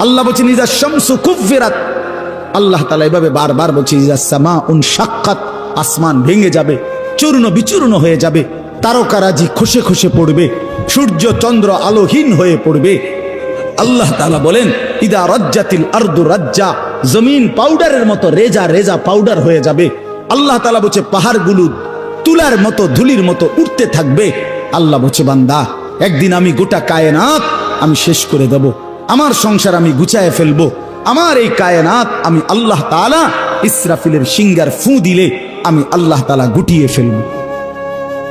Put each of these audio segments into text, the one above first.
আল্লাহ বলছেন আল্লাহ তাআলা এভাবে বারবার বলছে সাক্ষাৎ আসমান ভেঙে যাবে, চূর্ণ বিচূর্ণ হয়ে যাবে, তারকারাজি খসে খসে পড়বে, সূর্য চন্দ্র আলোহীন হয়ে পড়বে। আল্লাহ তালা বলেন, ইদা রাজ্জাতিল আর্দু রাজ্জা। জমিন পাউডারের মতো রেজা রেজা পাউডার হয়ে যাবে। আল্লাহ তালা বলছে, পাহাড়গুলো তুলার মতো, ধুলির মতো উঠতে থাকবে। আল্লাহ বলছে, বান্দা একদিন আমি গোটা কায়নাত আমি শেষ করে দেব। আমার সংসার আমি গুছায় ফেলব। আমার এই কায়নাত আমি আল্লাহ তাআলা ইসরাফিলের সিঙ্গার ফু দিলে আমি আল্লাহ তাআলা গুটিয়ে ফেলব।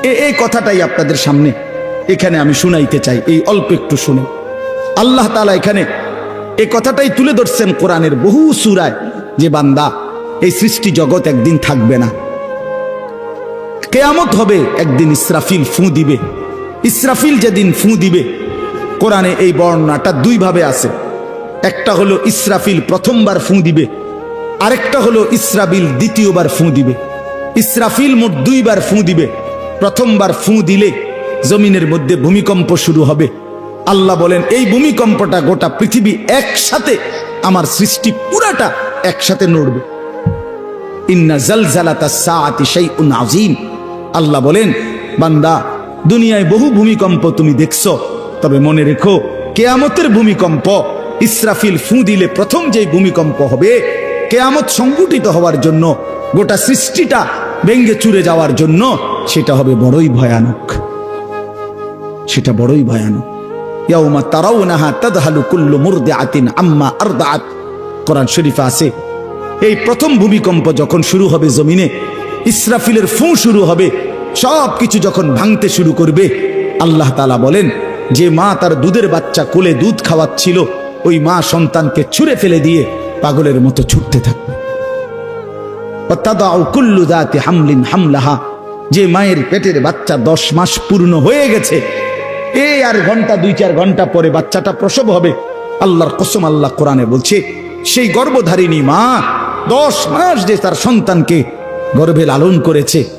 এ, এই কথাটাই আপনাদের সামনে এখানে আমি শুনাইতে চাই, এই অল্প একটু শুনে। আল্লাহ তাআলা এখানে এই কথাটাই তুলে ধরছেন কোরআনের বহু সুরায় যে বান্দা এই সৃষ্টি জগৎ একদিন থাকবে না। কেয়ামত হবে, একদিন ইসরাফিল ফু দিবে। ইসরাফিল যেদিন ফু দিবে, কোরআনে এই বর্ণনাটা দুই ভাবে আছে। একটা হলো ইসরাফিল প্রথমবার ফু দিবে, আরেকটা হলো ইসরাবিল দ্বিতীয়বার ফু দিবে। ইসরাফিল মোট দুইবার ফু দিবে, প্রথমবার ফু দিলে জমিনের মধ্যে ভূমিকম্প শুরু হবে। আল্লাহ বলেন, এই ভূমিকম্পটা গোটা পৃথিবী একসাথে, আমার সৃষ্টি পুরাটা একসাথে নড়বে। ইন্না জালজালাতা সাআতি শাইউন আযীম। আল্লাহ বলেন, বান্দা দুনিয়ায় বহু ভূমিকম্প তুমি দেখছ। তবে মনে রেখো, কেয়ামতের ভূমিকম্প ইসরাফিল ফু দিলে প্রথম যে ভূমিকম্প হবে, কেয়ামত সংগঠিত হওয়ার জন্য, গোটা সৃষ্টিটা ভেঙ্গে চুরে যাওয়ার জন্য, সেটা হবে বড়ই ভয়ানক। সেটা বড়ই ভয়ানক। ইয়াউমা তারাউনাহা তাদহালু কুল্লু মুরদিআতিন আম্মা আরদাআত। কোরআন শরীফে আছে, এই প্রথম ভূমিকম্প যখন শুরু হবে জমিনে, ইসরাফিলের ফু শুরু হবে সব কিছু যখন ভাঙতে শুরু করবে, আল্লাহ তালা বলেন, যে মা তার দুধের বাচ্চা কোলে দুধ খাওয়াচ্ছিল, ওই মা সন্তানকে ছুঁড়ে ফেলে দিয়ে পাগলের মতো ছুটতে থাকবে। হামলিন হামলাহা, যে মায়ের পেটের বাচ্চা দশ মাস পূর্ণ হয়ে গেছে এই আর ঘণ্টা, দুই চার ঘণ্টা পরে বাচ্চাটা প্রসব হবে। আল্লাহর কসম, আল্লাহ কোরআনে বলছে, সেই গর্ভধারিণী মা দশ মাস যে তার সন্তানকে গর্ভে লালন করেছে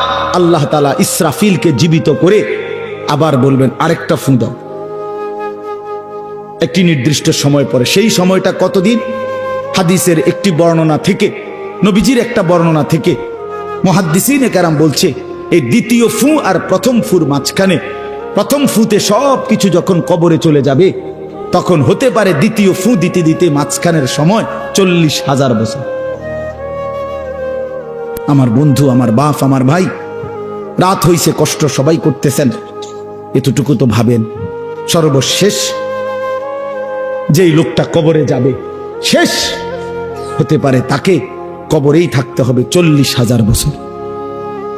আল্লাহ তালা ইসরাফিলকে জীবিত করে আবার বলবেন, আরেকটা ফুঁ দাও। একটি নির্দিষ্ট সময় পরে। সেই সময়টা কতদিন? হাদিসের একটি বর্ণনা থেকে, নবীজির একটা বর্ণনা থেকে মহাদ্দিসিন কারাম বলছে, এই দ্বিতীয় ফু আর প্রথম ফুর মাঝখানে, প্রথম ফুতে সব কিছু যখন কবরে চলে যাবে, তখন হতে পারে দ্বিতীয় ফু দিতে দিতে মাঝখানের সময় চল্লিশ হাজার বছর। আমার বন্ধু, আমার বাপ, আমার ভাই রাত হইছে, কষ্ট সবাই করতেছেন। এতটুকু তো ভাবেন। সর্বশেষ যেই লোকটা কবরে যাবে, শেষ হতে পারে তাকে কবরেই থাকতে হবে চল্লিশ হাজার বছর।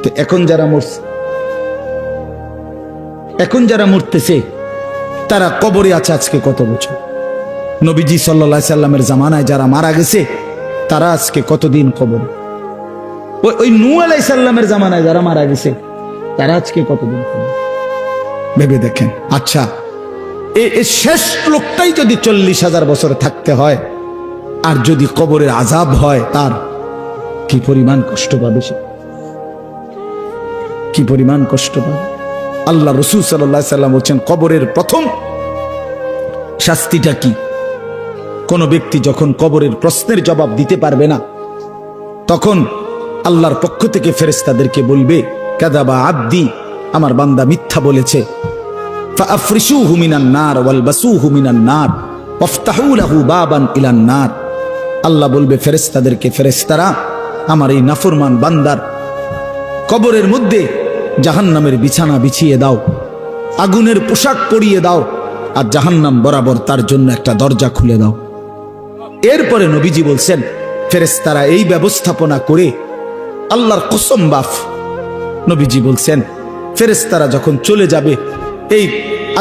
তো এখন যারা মরছে এখন যারা মরতেছে, তারা কবরে আছে আজকে কত বছর? নবীজি সাল্লা সাল্লামের জামানায় যারা মারা গেছে, তারা আজকে কতদিন কবরে? ওই ওই নু আলাই সাল্লামের জামানায় যারা মারা গেছে, তারা আজকে কতদিন ভেবে দেখেন। আচ্ছা শেষ লোকটাই যদি চল্লিশ হাজার বছর থাকতে হয়, আর যদি কবরের আজাব হয়, তার কি পরিমাণ কষ্ট পাবে সে? কি পরিমাণ কষ্ট পাবে? আল্লাহ রসুল সাল্লাহ সাল্লাম বলছেন, কবরের প্রথম শাস্তিটা কি? কোন ব্যক্তি যখন কবরের প্রশ্নের জবাব দিতে পারবে না, তখন আল্লাহর পক্ষ থেকে ফেরেস্তাদেরকে বলবে, কাদাবা আব্দি, আমার বান্দা মিথ্যা বলেছে। আল্লাহ বলবে ফেরেস্তাদেরকে ফেরেস্তারা আমার এই নাফরমান বান্দার কবরের মধ্যে জাহান্নামের বিছানা বিছিয়ে দাও, আগুনের পোশাক পরিয়ে দাও, আর জাহান্নাম বরাবর তার জন্য একটা দরজা খুলে দাও। এরপরে নবীজি বলছেন ফেরেস্তারা এই ব্যবস্থাপনা করে আল্লাহর কসম বাফ নবীজি বলছেন ফেরেস্তারা যখন চলে যাবে, এই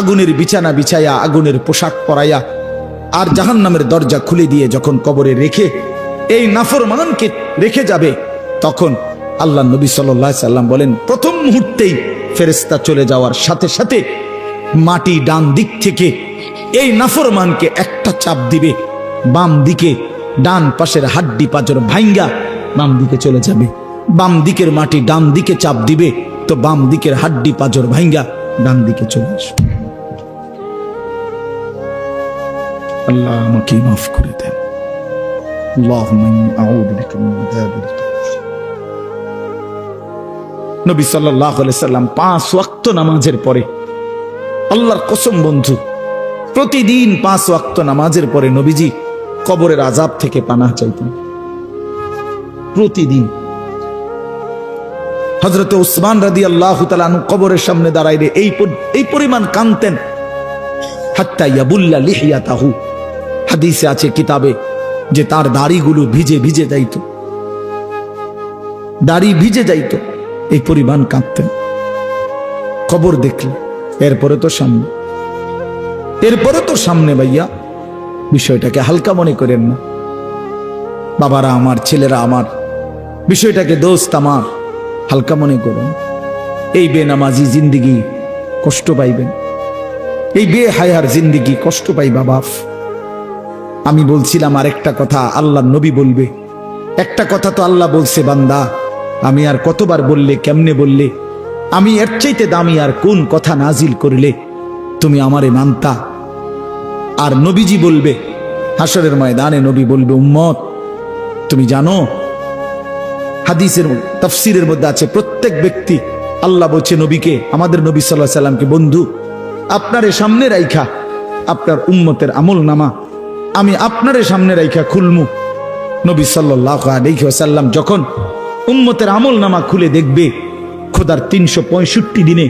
আগুনের বিছানা বিছাইয়া আগুনের পোশাক পরাইয়া আর জাহান্নামের দরজা খুলে দিয়ে যখন কবরে রেখে এই নাফরমানকে রেখে যাবে, তখন আল্লাহ নবী সাল্লাহ সাল্লাম বলেন, প্রথম মুহূর্তেই ফেরেস্তা চলে যাওয়ার সাথে সাথে মাটি ডান দিক থেকে এই নাফরমানকে একটা চাপ দিবে, বাম দিকে ডান পাশের হাড্ডি পাজর ভাইঙ্গা বাম দিকে চলে যাবে। বাম দিকের মাটি ডান দিকে চাপ দিবে, তো বাম দিকের হাড্ডি পাজর ভাইঙ্গা ডান দিকে চলে আসবে। আল্লাহ আমাকে মাফ করে দেন। নবী সাল্লাম পাঁচ ওয়াক্ত নামাজের পরে, আল্লাহর কসম বন্ধু, প্রতিদিন পাঁচ ওয়াক্ত নামাজের পরে নবীজি কবরের আজাব থেকে পানা চাইতেন। প্রতিদিন। হজরত উসমান রাদি আল্লাহ তালু কবরের সামনে দাঁড়াইলে এই এই পরিমাণ কানতেন হাত্তা ইয়াবুল্লা লিহিয়া তাহু হাদিসে আছে কিতাবে যে তার দাড়িগুলো ভিজে ভিজে যাইত। দাড়ি ভিজে যাইত, এই পরিমাণ কাঁদতেন। খবর দেখলে এরপরে তো সামনে। এরপরে তো সামনে ভাইয়া, বিষয়টাকে হালকা মনে করেন না। বাবারা আমার, ছেলেরা আমার, বিষয়টাকে দোস্ত আমার। হালকা মনে করুন। এই বেনামাজি জিন্দিগি কষ্ট পাইবেন। এই বে হায়ার জিন্দিগি কষ্ট পাইবা বাপ। আমি বলছিলাম আর একটা কথা, আল্লাহ নবী বলবে। একটা কথা তো আল্লাহ বলছে, বান্দা, আমি আর কতবার বললে, কেমনে বললে? আমি এর চাইতে দামি আর কোন কথা নাজিল করলে তুমি আমারে মানতা? আর নবীজি বলবে হাসরের ময়দানে নবী বলবে, উম্মত, তুমি জানো হাদিসের তফসিরের মধ্যে আছে, প্রত্যেক ব্যক্তি আল্লাহ বলছে নবীকে, আমাদের নবী সাল্লাহ সাল্লামকে, বন্ধু, আপনারে সামনে রাইখা, আপনার উম্মতের আমল নামা, আমি আপনারে সামনে রাইখা খুলমু। নবী সাল্লাহ আলহিহাসাল্লাম যখন উম্মতের আমল নামা খুলে দেখবে, খোদার তিনশো পঁয়ষট্টি দিনে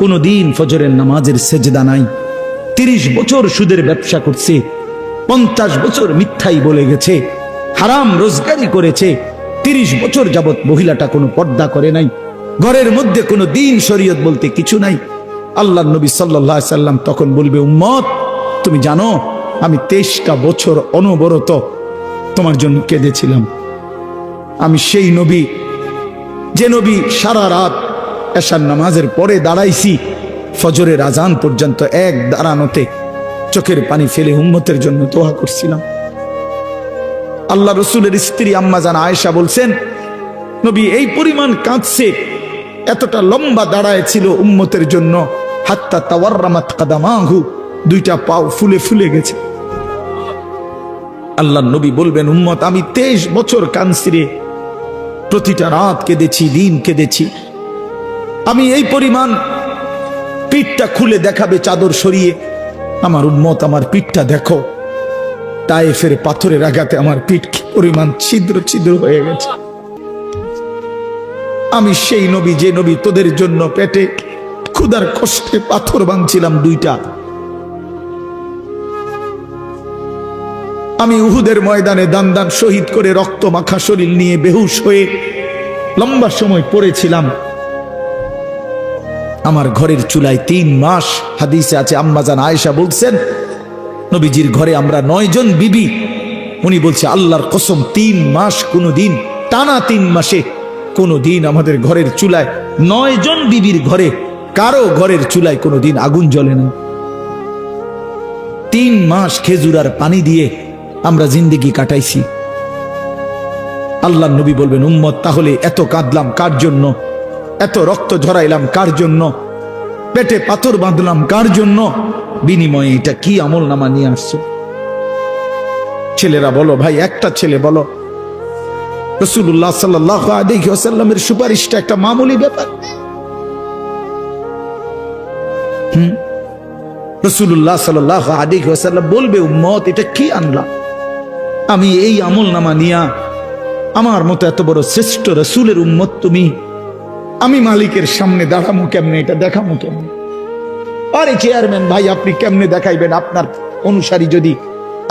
কোনো দিন ফজরের নামাজের সেজদা নাই, তিরিশ বছর সুদের ব্যবসা করছে, পঞ্চাশ বছর মিথ্যাই বলে গেছে, হারাম রোজগারি করেছে তিরিশ বছর যাবৎ মহিলাটা কোনো পর্দা করে নাই। ঘরের মধ্যে কোনো দিন শরীয়ত বলতে কিছু নাই। আল্লাহ নবী সাল্লাহ সাল্লাম তখন বলবে, উম্মত, তুমি জানো, আমি তেইশটা বছর অনবরত তোমার জন্য কেঁদেছিলাম। আমি সেই নবী, যে নবী সারা রাত এশার নামাজের পরে দাঁড়াইছি, ফজরের আজান পর্যন্ত এক দাঁড়ানোতে চোখের পানি ফেলে উম্মতের জন্য দোয়া করছিলাম। আল্লাহ রসুলের স্ত্রী আম্মা জান আয়েশা বলছেন, নবী, এই পরিমাণ কাঁদছে, এতটা লম্বা দাঁড়ায় ছিল উম্মতের জন্য, হাত্তা তাওয়ার্রামাত কাদামাহু, দুইটা পাও ফুলে ফুলে গেছে। আল্লাহ নবী বলবেন, উম্মত, আমি তেইশ বছর কানসিরে প্রতিটা রাত কেঁদেছি, দিন কেঁদেছি। আমি এই পরিমাণ পিঠটা খুলে দেখাবে চাদর সরিয়ে। আমার উম্মত, আমার পিঠটা দেখো। তাইফের পাথরের আঘাতে আমার পিঠ কি পরিমাণ ছিদ্র ছিদ্র হয়ে গেছে। আমি সেই নবী, যে নবী তোদের জন্য পেটে ক্ষুদার কষ্টে পাথর ভাঙছিলাম দুইটা। আমি উহুদের ময়দানে দান দান শহীদ করে রক্ত মাখা শরীর নিয়ে বেহুশ হয়ে লম্বা সময় পড়েছিলাম। আমার ঘরের চুলায় তিন মাস হাদিসে আছে আম্মাজান আয়েশা বলছেন নবীজির ঘরে আমরা নয় জন বিবি। উনি বলছে, আল্লাহর কসম, তিন মাস কোনো দিন টানা তিন মাসে কোনো দিন আমাদের ঘরের চুলায় নয় জন বিবির ঘরে, কারও ঘরের চুলায় কোনো দিন আগুন জ্বলে না। তিন মাস খেজুর আর পানি দিয়ে আমরা জিন্দিগি কাটাইছি। আল্লাহ নবী বলবেন, উম্মত, তাহলে এত কাঁদলাম কার জন্য? এত রক্ত ঝরাইলাম কার জন্য? পেটে পাথর বাঁধলাম কার জন্য? বিনিময়ে এটা কি আমল নামা নিয়ে আসছো? ছেলেরা বলো, ভাই, একটা ছেলে বলো। রসুল্লাহ সাল্লাহ আসাল্লামের সুপারিশটা একটা মামুলি ব্যাপার। বলবে, উম্মত, এটা কি আনলাম আমি এই আমল নামা নিয়া আমার মতো এত বড় শ্রেষ্ঠ রসুলের উম্মত তুমি। আমি মালিকের সামনে দাঁড়ামো কেমনে, এটা দেখামো কেমনে? আরে চেয়ারম্যান ভাই, আপনি কেমনে দেখাইবেন? আপনার অনুসারী যদি,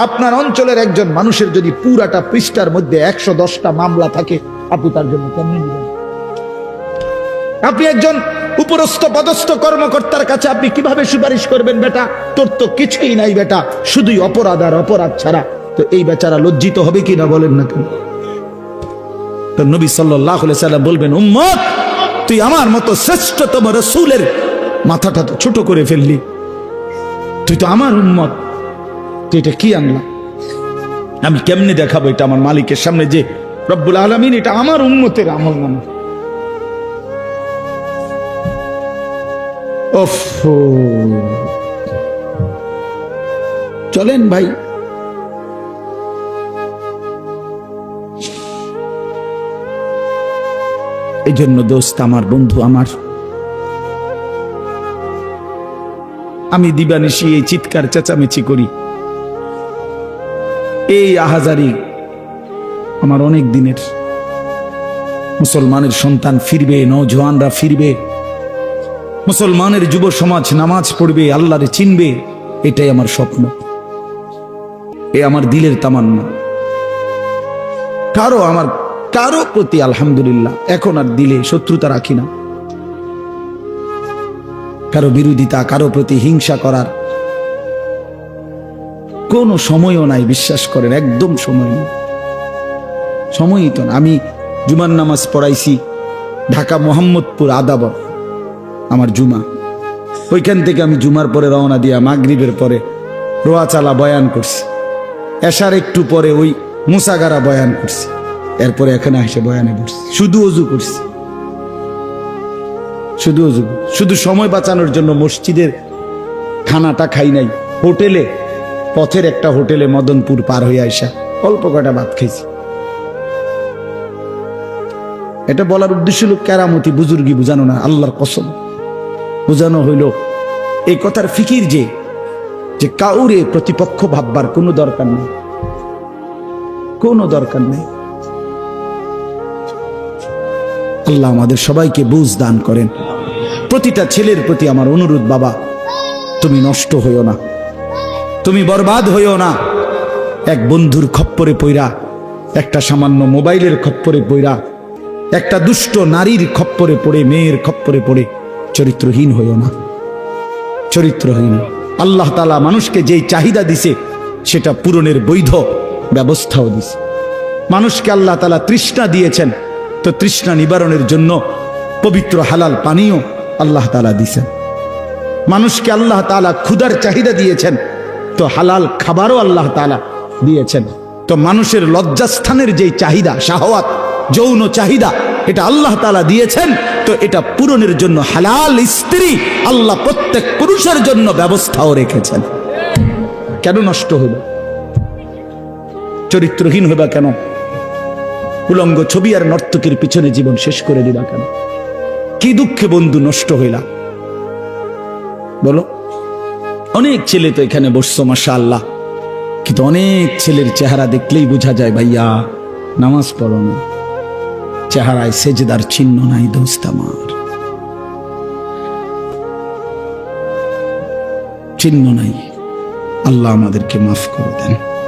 আপনার অঞ্চলের একজন মানুষের যদি পুরাটা পৃষ্ঠার মধ্যে একশো দশটা মামলা থাকে, আপনি তার জন্য কেমনে দিবেন আপনি একজন উপরস্থ পদস্থ কর্মকর্তার কাছে আপনি কীভাবে সুপারিশ করবেন বেটা? তোর তো কিছুই নাই বেটা, শুধুই অপরাধ আর অপরাধ ছাড়া। তো এই বেচারা লজ্জিত হবে কিনা বলেন না কেন? তো নবী সাল্লাহ সাল্লাম বলবেন, উম্মত, তুই আমার মতো শ্রেষ্ঠতম রসুলের মাথাটা তো ছোট করে ফেললি। তুই তো আমার উম্মত। তুই এটা কি আনলা? আমি কেমনে দেখাবো এটা আমার মালিকের সামনে যে রব্বুল আলমিন এটা আমার উন্মতের আমল নামা। চলেন ভাই। এই জন্য দোস্ত, আমার বন্ধু আমার আমি দিবানিশি এই চিৎকার চেঁচামেচি করি। এই আহাজারি আমার অনেক দিনের। মুসলমানের সন্তান ফিরবে নজওয়ানরা ফিরবে। মুসলমানের যুব সমাজ নামাজ পড়বে, আল্লাহরে চিনবে, এটাই আমার স্বপ্ন। এ আমার দিলের তামান্না। কারও আমার, কারও প্রতি আলহামদুলিল্লাহ, এখন আর দিলে শত্রুতা রাখি না। কারও বিরোধিতা, কারও প্রতি হিংসা করার কোনো সময়ও নাই, বিশ্বাস করেন, একদম সময় নেই। সময়ই তো না। আমি জুমার নামাজ পড়াইছি ঢাকা মোহাম্মদপুর আদাবর আমার জুমা। ওইখান থেকে আমি জুমার পরে রওনা দিয়া মাগরিবের পরে রোয়াচালা বয়ান করছি। এসার একটু পরে ওই মুসাগারা বয়ান করছি। এরপরে এখানে এসে বয়ানে বসছি। শুধু অজু করছি। শুধু শুধু সময় বাঁচানোর জন্য মসজিদের খানাটা খাই নাই। হোটেলে, পথের একটা হোটেলে মদনপুর পার হয়ে আইসা অল্প কটা ভাত খাইছি। এটা বলার উদ্দেশ্য হলো কেরামতি বুজুর্গি বুঝানো না, আল্লাহর কসম। বুঝানো হইল এই কথার ফিকির যে যে কাউরে প্রতিপক্ষ ভাববার কোনো দরকার নেই। কোনো দরকার নেই। আল্লাহ আমাদের সবাইকে বুঝ দান করেন। প্রতিটা ছেলের প্রতি আমার অনুরোধ, বাবা, তুমি নষ্ট হইও না। তুমি বরবাদ হইও না। এক বন্ধুর খপ্পরে পইরা, একটা সামান্য মোবাইলের খপ্পরে পইরা, একটা দুষ্ট নারীর খপ্পরে পড়ে, মেয়ের খপ্পরে পড়ে, চরিত্রহীন হইও না। চরিত্রহীন। আল্লাহ তালা মানুষকে যেই চাহিদা দিছে, সেটা পূরণের বৈধ ব্যবস্থাও দিছে। মানুষকে আল্লাহ তালা তৃষ্ণা দিয়েছেন। তৃষ্ণা নিবারণের জন্য পবিত্র হালাল পানীয় আল্লাহ তালা দিছেন মানুষকে আল্লাহ তালা ক্ষুধার চাহিদা দিয়েছেন, তো হালাল খাবারও আল্লাহ তালা দিয়েছেন। তো মানুষের লজ্জাস্থানের যেই চাহিদা, শাহওয়াত, যৌন চাহিদা, এটা আল্লাহ তালা দিয়েছেন, তো এটা পূরণের জন্য হালাল স্ত্রী আল্লাহ প্রত্যেক পুরুষের জন্য ব্যবস্থাও রেখেছেন। কেন নষ্ট হইল চরিত্রহীন হইবা কেন? উলঙ্গ ছবি আর নর্তকীর পিছনে জীবন শেষ করে দিবা কেন? কি দুঃখে বন্ধু নষ্ট হইলা? বলো। অনেক ছেলে তো এখানে বসছো মাসা আল্লাহ কিন্তু অনেক ছেলের চেহারা দেখলেই বোঝা যায়, ভাইয়া, নামাজ পড়ো না। চেহারায় সেজদার চিহ্ন নাই, দোস্ত আমার। চিহ্ন নাই। আল্লাহ আমাদেরকে মাফ করে দেন।